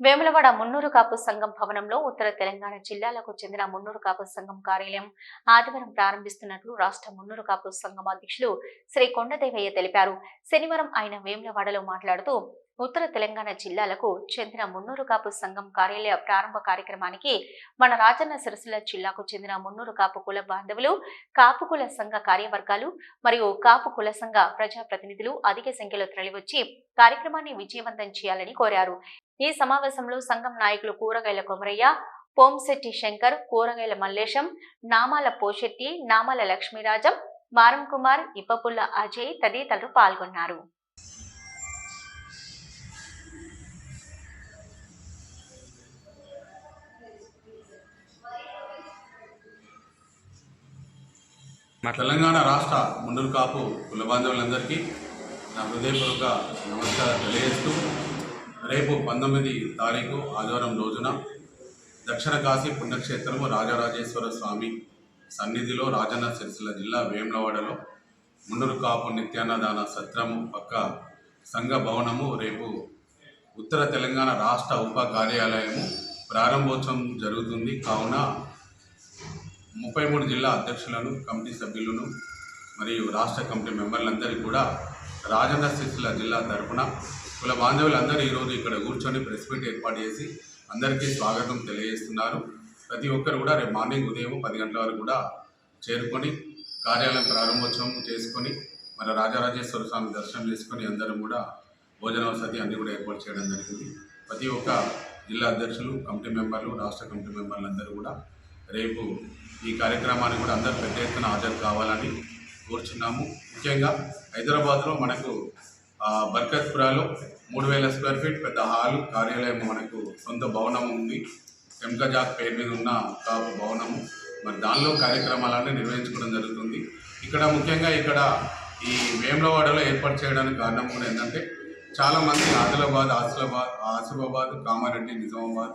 వేములవాడ మున్నూరు కాపు సంఘం భవనంలో ఉత్తర తెలంగాణ జిల్లాలకు చెందిన మున్నూరు కాపు సంఘం కార్యాలయం ఆదివారం ప్రారంభిస్తున్నట్లు రాష్ట్ర మున్నూరు కాపు సంఘం అధ్యక్షులు శ్రీ కొండదేవయ్య తెలిపారు. శనివారం ఆయన వేములవాడలో మాట్లాడుతూ ఉత్తర తెలంగాణ జిల్లాలకు చెందిన మున్నూరు కాపు సంఘం కార్యాలయ ప్రారంభ కార్యక్రమానికి మన రాజన్న సిరిసిల్ల జిల్లాకు చెందిన మున్నూరు కాపు కుల బాంధవులు కాపు కుల సంఘ కార్యవర్గాలు మరియు కాపు కుల సంఘ ప్రజాప్రతినిధులు అధిక సంఖ్యలో తరలివచ్చి కార్యక్రమాన్ని విజయవంతం చేయాలని కోరారు. ఈ సమావేశంలో సంఘం నాయకులు కూరగాయల కొమరయ్య పోంశెట్టి శంకర్ కూరగాయల మల్లేశం నామాల పోశెట్టి నామాల లక్ష్మీరాజం మారం కుమార్ ఇప్పపుల్ల అజయ్ తదితరులు పాల్గొన్నారు. తెలంగాణ రాష్ట్ర ముండూరు కాపు కుల బాంధవులందరికీ నా హృదయపూర్వక నమస్కారం తెలియజేస్తూ రేపు పంతొమ్మిది తారీఖు ఆదివారం రోజున దక్షిణ కాశీ పుణ్యక్షేత్రము రాజరాజేశ్వర స్వామి సన్నిధిలో రాజన్న సిరిసిల్ల జిల్లా వేములవాడలో ముండూరు కాపు నిత్యాన్నదాన సత్రము పక్క సంఘ భవనము రేపు ఉత్తర తెలంగాణ రాష్ట్ర ఉప కార్యాలయము ప్రారంభోత్సవం జరుగుతుంది. కావున ముప్పై మూడు జిల్లా అధ్యక్షులను కమిటీ సభ్యులను మరియు రాష్ట్ర కమిటీ మెంబర్లందరికీ కూడా రాజన్న సిరిసిల్ల జిల్లా తరఫున కుల బాంధవులందరూ ఈరోజు ఇక్కడ కూర్చొని ప్రెస్ మీట్ ఏర్పాటు చేసి అందరికీ స్వాగతం తెలియజేస్తున్నారు. ప్రతి ఒక్కరు కూడా రేపు మార్నింగ్ ఉదయం పది గంటల వరకు కూడా చేరుకొని కార్యాలయం ప్రారంభోత్సవం చేసుకొని మన రాజరాజేశ్వర స్వామి దర్శనం చేసుకొని అందరం కూడా భోజన వసతి అన్ని కూడా ఏర్పాటు చేయడం జరిగింది. ప్రతి ఒక్క జిల్లా అధ్యక్షులు కమిటీ మెంబర్లు రాష్ట్ర కమిటీ మెంబర్లు అందరూ కూడా రేపు ఈ కార్యక్రమానికి కూడా అందరూ పెద్ద ఎత్తున హాజరు కావాలని కోరుచున్నాము. ముఖ్యంగా హైదరాబాద్లో మనకు బర్కత్పురాలో మూడు వేల స్క్వేర్ ఫీట్ పెద్ద హాలు కార్యాలయం మనకు సొంత భవనం ఉంది. ఎంకజాత్ పేరు మీద ఉన్న ఒక భవనము. మరి దానిలో కార్యక్రమాలన్నీ నిర్వహించుకోవడం జరుగుతుంది. ఇక్కడ ముఖ్యంగా ఇక్కడ ఈ వేములవాడలో ఏర్పాటు చేయడానికి కారణం కూడా ఏంటంటే చాలామంది ఆదిలాబాద్ ఆసిలాబాద్ ఆసిఫాబాద్ కామారెడ్డి నిజామాబాద్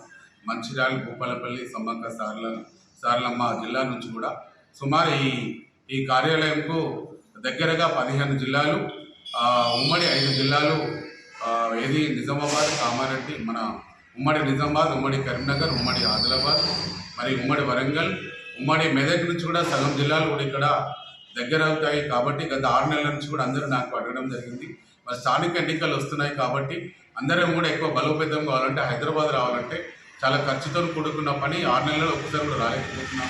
మంచిర్యాల భూపాలపల్లి సమ్మక్క సార్ల సార్లమ్మ జిల్లా నుంచి కూడా సుమారు ఈ ఈ కార్యాలయంకు దగ్గరగా పదిహేను జిల్లాలు ఉమ్మడి ఐదు జిల్లాలు ఏది నిజామాబాద్ కామారెడ్డి మన ఉమ్మడి నిజామాబాద్ ఉమ్మడి కరీంనగర్ ఉమ్మడి ఆదిలాబాద్ మరి ఉమ్మడి వరంగల్ ఉమ్మడి మెదక్ నుంచి కూడా సగం జిల్లాలు కూడా ఇక్కడ దగ్గర అవుతాయి కాబట్టి గత ఆరు నెలల నుంచి కూడా అందరూ నాకు అడగడం జరిగింది. మరి స్థానిక ఎన్నికలు వస్తున్నాయి కాబట్టి అందరం కూడా ఎక్కువ బలోపేతం కావాలంటే హైదరాబాద్ రావాలంటే చాలా ఖర్చుతో కూడుకున్న పని ఆరు నెలల్లో ఒక్కసారి కూడా రాలేకపోతున్నాం.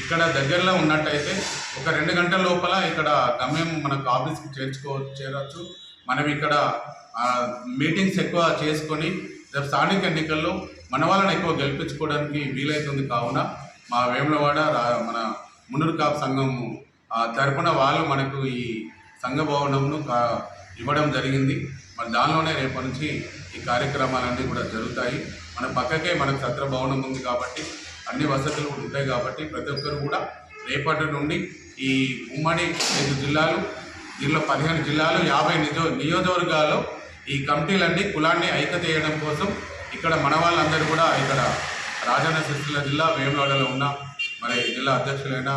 ఇక్కడ దగ్గరలో ఉన్నట్టయితే ఒక రెండు గంటల లోపల ఇక్కడ గమ్యం మనకు ఆఫీస్కి చేర్చుకో చేరవచ్చు మనం ఇక్కడ మీటింగ్స్ ఎక్కువ చేసుకొని రేపు స్థానిక ఎన్నికల్లో మన వాళ్ళని ఎక్కువ గెలిపించుకోవడానికి వీలవుతుంది కావున మా వేములవాడ మన మునురు కాపు సంఘం ఆ, తరపున వాళ్ళు మనకు ఈ సంఘ భవనంను ఇవ్వడం జరిగింది. మరి దానిలోనే రేపటి నుంచి ఈ కార్యక్రమాలన్నీ కూడా జరుగుతాయి. మన పక్కకే మనకు సత్ర భవనం ఉంది కాబట్టి అన్ని వసతులు ఉంటాయి కాబట్టి ప్రతి ఒక్కరు కూడా రేపటి నుండి ఈ ఉమ్మడి ఐదు జిల్లాలు దీనిలో పదిహేను జిల్లాలు యాభై నిజో నియోజకవర్గాల్లో ఈ కమిటీలన్నీ కులాన్ని ఐక్యత చేయడం కోసం ఇక్కడ మన వాళ్ళందరూ కూడా ఇక్కడ రాజన్న సిరిసిల్ల జిల్లా వేములవాడలో ఉన్న మరి జిల్లా అధ్యక్షులైన